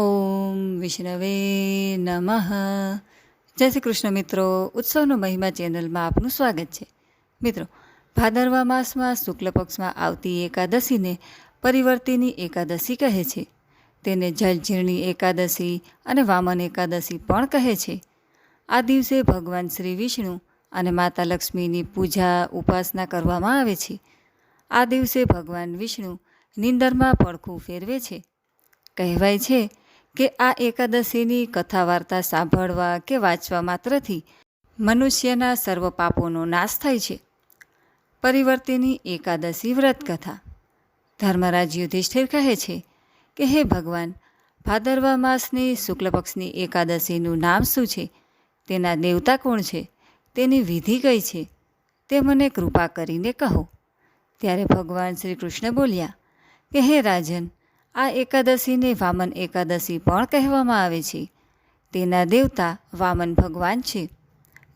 ઓમ વિષ્ણવે નમઃ. જય શ્રી કૃષ્ણ મિત્રો, ઉત્સવનો મહિમા ચેનલમાં આપનું સ્વાગત છે. મિત્રો, ભાદરવા માસમાં શુક્લ પક્ષમાં આવતી એકાદશીને પરિવર્તિની એકાદશી કહે છે. તેને જલઝીર્ણી એકાદશી અને વામન એકાદશી પણ કહે છે. આ દિવસે ભગવાન શ્રી વિષ્ણુ અને માતા લક્ષ્મીની પૂજા ઉપાસના કરવામાં આવે છે. આ દિવસે ભગવાન વિષ્ણુ નિંદરમાં પડખું ફેરવે છે. કહેવાય છે કે આ એકાદશીની કથા વાર્તા સાંભળવા કે વાંચવા માત્રથી મનુષ્યના સર્વ પાપોનો નાશ થાય છે. પરિવર્તિની એકાદશી વ્રત કથા ધર્મરાજ યુધિષ્ઠિર કહે છે કે, હે ભગવાન, ભાદરવા માસની શુક્લ પક્ષની એકાદશીનું નામ શું છે? તેના દેવતા કોણ છે? તેની વિધિ કઈ છે? તે મને કૃપા કરીને કહો. ત્યારે ભગવાન શ્રી કૃષ્ણ બોલ્યા કે, હે રાજન આ એકાદશીને વામન એકાદશી પણ કહેવામાં આવે છે. તેના દેવતા વામન ભગવાન છે.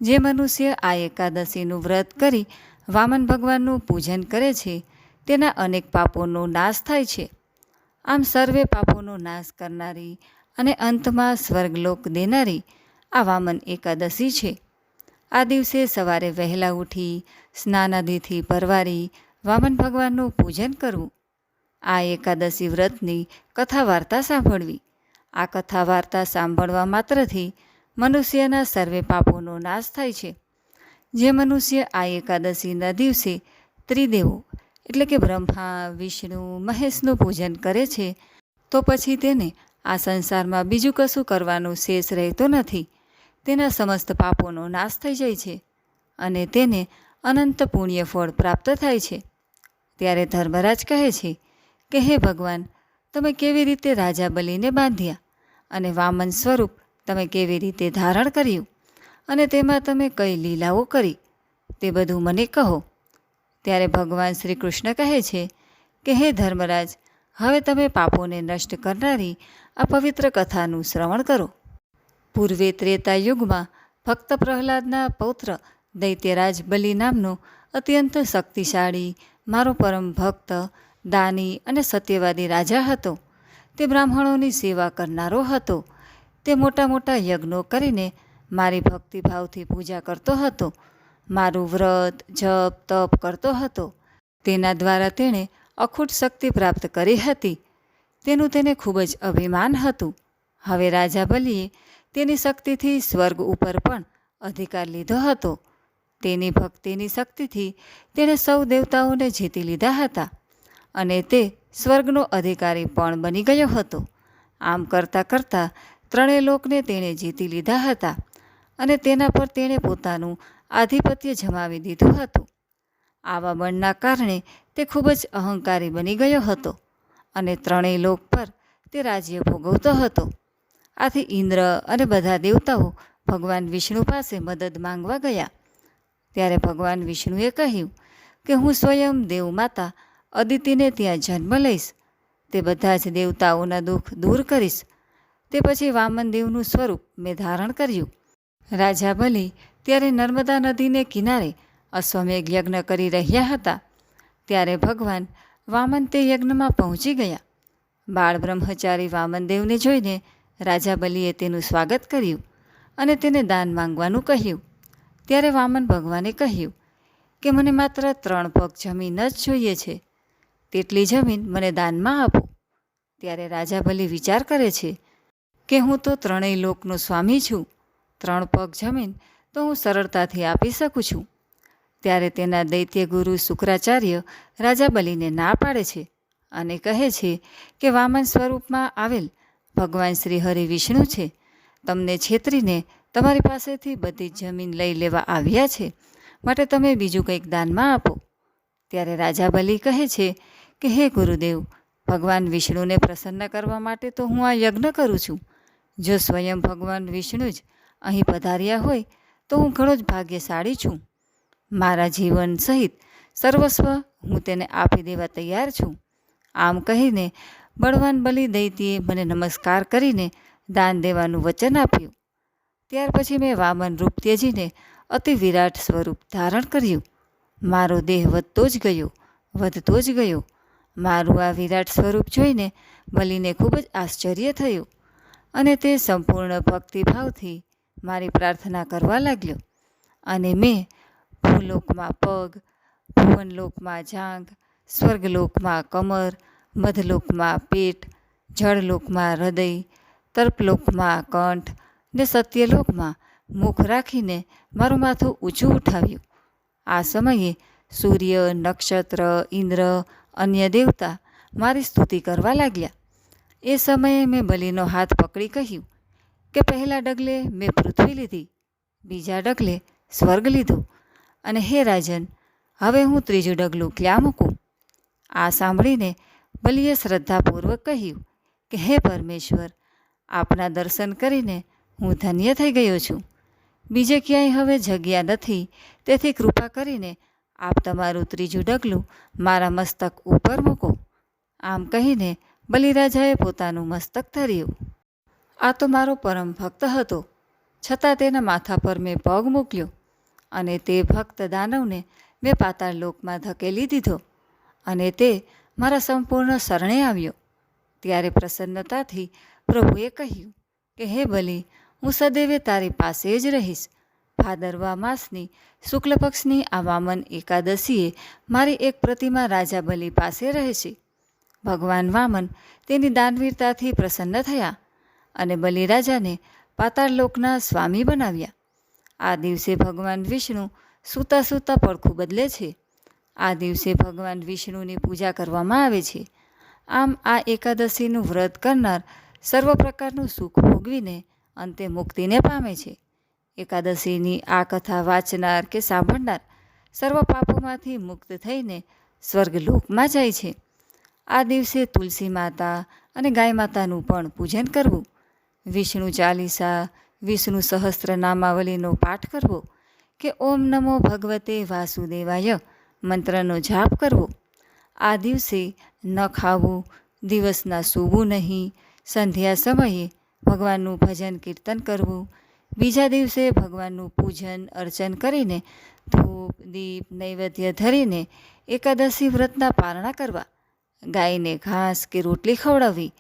જે મનુષ્ય આ એકાદશીનું વ્રત કરી વામન ભગવાનનું પૂજન કરે છે, તેના અનેક પાપોનો નાશ થાય છે. આમ સર્વે પાપોનો નાશ કરનારી અને અંતમાં સ્વર્ગલોક દેનારી આ વામન એકાદશી છે. આ દિવસે સવારે વહેલા ઉઠી સ્નાનાદિથી પરવારી વામન ભગવાનનું પૂજન કરવું. આ એકાદશી વ્રતની કથા વાર્તા સાંભળવી. આ કથા વાર્તા સાંભળવા માત્રથી મનુષ્યના સર્વે પાપોનો નાશ થાય છે. જે મનુષ્ય આ એકાદશીના દિવસે ત્રિદેવો, એટલે કે બ્રહ્મા, વિષ્ણુ, મહેશનું પૂજન કરે છે, તો પછી તેને આ સંસારમાં બીજું કશું કરવાનું શેષ રહેતો નથી. તેના સમસ્ત પાપોનો નાશ થઈ જાય છે અને તેને અનંત પુણ્ય ફળ પ્રાપ્ત થાય છે. ત્યારે ધર્મરાજ કહે છે કે હે ભગવાન, તમે કેવી રીતે રાજા બલીને બાંધ્યા? અને વામન સ્વરૂપ તમે કેવી રીતે ધારણ કર્યું? અને તેમાં તમે કઈ લીલાઓ કરી? તે બધું મને કહો. ત્યારે ભગવાન શ્રી કૃષ્ણ કહે છે કે હે ધર્મરાજ, હવે તમે પાપોને નષ્ટ કરનારી આ પવિત્ર કથાનું શ્રવણ કરો. પૂર્વે ત્રેતા યુગમાં ભક્ત પ્રહલાદના પૌત્ર દૈત્યરાજ બલિ નામનો અત્યંત શક્તિશાળી મારો પરમ ભક્ત દાની અને સત્યવાદી રાજા હતો. તે બ્રાહ્મણોની સેવા કરનારો હતો. તે મોટા મોટા યજ્ઞો કરીને મારી ભક્તિભાવથી પૂજા કરતો હતો. મારું વ્રત, જપ, તપ કરતો હતો. તેના દ્વારા તેણે અખૂટ શક્તિ પ્રાપ્ત કરી હતી. તેનું તેને ખૂબ જ અભિમાન હતું. હવે રાજા બલિએ તેની શક્તિથી સ્વર્ગ ઉપર પણ અધિકાર લીધો હતો. તેની ભક્તિની શક્તિથી તેણે સૌ દેવતાઓને જીતી લીધા હતા. અને તે સ્વર્ગનો અધિકારી પણ બની ગયો હતો. આમ કરતાં કરતાં ત્રણેય લોકને તેણે જીતી લીધા હતા અને તેના પર તેણે પોતાનું આધિપત્ય જમાવી દીધું હતું. આવા બળના કારણે તે ખૂબ જ અહંકારી બની ગયો હતો અને ત્રણેય લોક પર તે રાજ્ય ભોગવતો હતો. આથી ઇન્દ્ર અને બધા દેવતાઓ ભગવાન વિષ્ણુ પાસે મદદ માંગવા ગયા. ત્યારે ભગવાન વિષ્ણુએ કહ્યું કે હું સ્વયં દેવ માતા અદિતિને ત્યાં જન્મ લઈશ. તે બધા જ દેવતાઓના દુઃખ દૂર કરીશ. તે પછી વામન દેવનું સ્વરૂપ મેં ધારણ કર્યું. રાજા બલિ ત્યારે નર્મદા નદીને કિનારે અશ્વમેઘ યજ્ઞ કરી રહ્યા હતા. ત્યારે ભગવાન વામન તે યજ્ઞમાં પહોંચી ગયા. બાળ બ્રહ્મચારી વામનદેવને જોઈને રાજા બલિએ તેનું સ્વાગત કર્યું અને તેને દાન માંગવાનું કહ્યું. ત્યારે વામન ભગવાને કહ્યું કે, મને માત્ર ત્રણ પગ જમીન જ જોઈએ છે. તેટલી જમીન મને દાનમાં આપો. ત્યારે રાજા ભલે વિચાર કરે છે કે હું તો ત્રણેય લોકનો સ્વામી છું, ત્રણ પગ જમીન તો હું સરળતાથી આપી શકું છું. ત્યારે તેના દૈત્ય ગુરુ શુક્રાચાર્ય રાજા બલિને ના પાડે છે અને કહે છે કે વામન સ્વરૂપમાં આવેલ ભગવાન શ્રી હરિ વિષ્ણુ છે. તમને છેતરીને તમારી પાસેથી બધી જમીન લઈ લેવા આવ્યા છે. માટે તમે બીજું કંઈક દાનમાં આપો. ત્યારે રાજા બલિ કહે છે કે હે ગુરુદેવ, ભગવાન વિષ્ણુને પ્રસન્ન કરવા માટે તો હું આ યજ્ઞ કરું છું. જો સ્વયં ભગવાન વિષ્ણુ જ અહીં પધાર્યા હોય, તો હું ઘણો જ ભાગ્યશાળી છું. મારા જીવન સહિત સર્વસ્વ હું તેને આપી દેવા તૈયાર છું. આમ કહીને બળવાન બલિ દૈતીએ મને નમસ્કાર કરીને દાન દેવાનું વચન આપ્યું. ત્યાર પછી મેં વામન રૂપ ત્યજીને અતિ વિરાટ સ્વરૂપ ધારણ કર્યું. મારો દેહ વધતો જ ગયો, વધતો જ ગયો. મારું આ વિરાટ સ્વરૂપ જોઈને બલિને ખૂબ જ આશ્ચર્ય થયું અને તે સંપૂર્ણ ભક્તિભાવથી મારી પ્રાર્થના કરવા લાગ્યો. અને મેં ભૂલોકમાં પગ, ભુવનલોકમાં જાંઘ, સ્વર્ગલોકમાં કમર, મધલોકમાં પેટ, જળલોકમાં હૃદય, તર્પલોકમાં કંઠ ને સત્યલોકમાં મુખ રાખીને મારું માથું ઊંચું ઉઠાવ્યું. આ સમયે સૂર્ય, નક્ષત્ર, ઇન્દ્ર અન્ય દેવતા મારી સ્તુતિ કરવા લાગ્યા. એ સમયે મેં બલિનો હાથ પકડી કહ્યું કે પહેલા ડગલે મેં પૃથ્વી લીધી, બીજા ડગલે સ્વર્ગ લીધું. અને હે રાજન, હવે હું ત્રીજું ડગલું ક્યાં મૂકું? આ સાંભળીને બલિએ શ્રદ્ધાપૂર્વક કહ્યું કે હે પરમેશ્વર, આપના દર્શન કરીને હું ધન્ય થઈ ગયો છું. બીજે ક્યાંય હવે જગ્યા નથી, તેથી કૃપા કરીને આપ તમારું ત્રીજું ડગલું મારા મસ્તક ઉપર મૂકો. આમ કહીને બલિરાજાએ પોતાનું મસ્તક ધર્યું. આ તો મારો પરમ ભક્ત હતો. છતાં તેના માથા પર મેં પગ મૂક્યો અને તે ભક્ત દાનવને મેં પાતાળ લોકમાં ધકેલી દીધો અને તે મારા સંપૂર્ણ શરણે આવ્યો. ત્યારે પ્રસન્નતાથી પ્રભુએ કહ્યું કે, હે બલિ, હું સદૈવે તારી પાસે જ રહીશ. ભાદરવા માસની શુક્લ પક્ષની આ વામન એકાદશીએ મારી એક પ્રતિમા રાજા બલિ પાસે રહે છે. ભગવાન વામન તેની દાનવીરતાથી પ્રસન્ન થયા અને બલિરાજાને પાતાળલોકના સ્વામી બનાવ્યા. આ દિવસે ભગવાન વિષ્ણુ સૂતા સૂતા પડખું બદલે છે. આ દિવસે ભગવાન વિષ્ણુની પૂજા કરવામાં આવે છે. આમ આ એકાદશીનું વ્રત કરનાર સર્વ પ્રકારનું સુખ ભોગવીને અંતે મુક્તિને પામે છે. એકાદશીની આ કથા વાંચનાર કે સાંભળનાર સર્વ પાપોમાંથી મુક્ત થઈને સ્વર્ગલોકમાં જાય છે. આ દિવસે તુલસી માતા અને ગાય માતાનું પણ પૂજન કરવું. વિષ્ણુ ચાલીસા, વિષ્ણુ સહસ્ત્ર નામાવલીનો પાઠ કરવો કે ઓમ નમો ભગવતે વાસુદેવાય મંત્રનો જાપ કરવો. આ દિવસે ન ખાવું, દિવસના સૂવું નહીં, સંધ્યા સમયે ભગવાનનું ભજન કીર્તન કરવું બીજા દિવસે ભગવાનનું પૂજન, અર્ચન કરીને ધૂપ, દીપ, નૈવેદ્ય ધરીને એકાદશી વ્રતના પારણા કરવા, ગાયને ઘાસ કે રોટલી ખવડાવવી,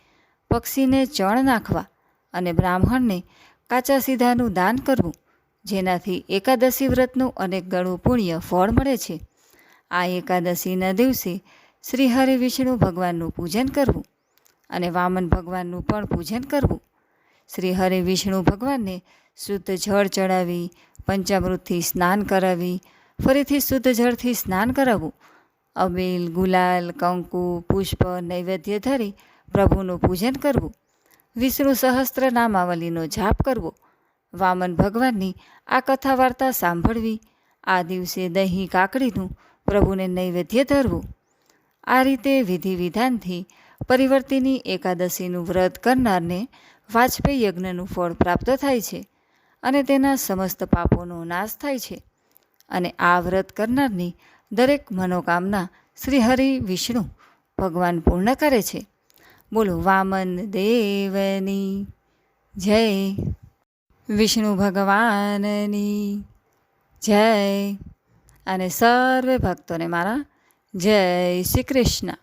પક્ષીને ચણ નાખવા અને બ્રાહ્મણને કાચા સીધાનું દાન કરવું, જેનાથી એકાદશી વ્રતનું અનેક ગણું પુણ્ય ફળ મળે છે. આ એકાદશીના દિવસે શ્રી હરિ વિષ્ણુ ભગવાનનું પૂજન કરવું અને વામન ભગવાનનું પણ પૂજન કરવું. શ્રી હરિ વિષ્ણુ ભગવાનને શુદ્ધ જળ ચડાવી, પંચામૃતથી સ્નાન કરાવી, ફરીથી શુદ્ધ જળથી સ્નાન કરાવવું. અબીલ, ગુલાલ, કંકુ, પુષ્પ, નૈવેદ્ય ધરી પ્રભુનું પૂજન કરવું. વિષ્ણુ સહસ્ત્ર નામાવલીનો જાપ કરવો. વામન ભગવાનની આ કથા વાર્તા સાંભળવી. આ દિવસે દહીં કાકડીનું પ્રભુને નૈવેદ્ય ધરવું. આ રીતે વિધિ વિધાનથી પરિવર્તિની એકાદશીનું વ્રત કરનારને વાજપેયી યજ્ઞનું ફળ પ્રાપ્ત થાય છે. અને તેના સમસ્ત પાપોનો નાશ થાય છે. અને આ વ્રત કરનારની દરેક મનોકામના શ્રી હરિ વિષ્ણુ ભગવાન પૂર્ણ કરે છે. બોલો, વામન દેવની જય. વિષ્ણુ ભગવાનની જય. અને સર્વે ભક્તોને મારા જય શ્રી કૃષ્ણ.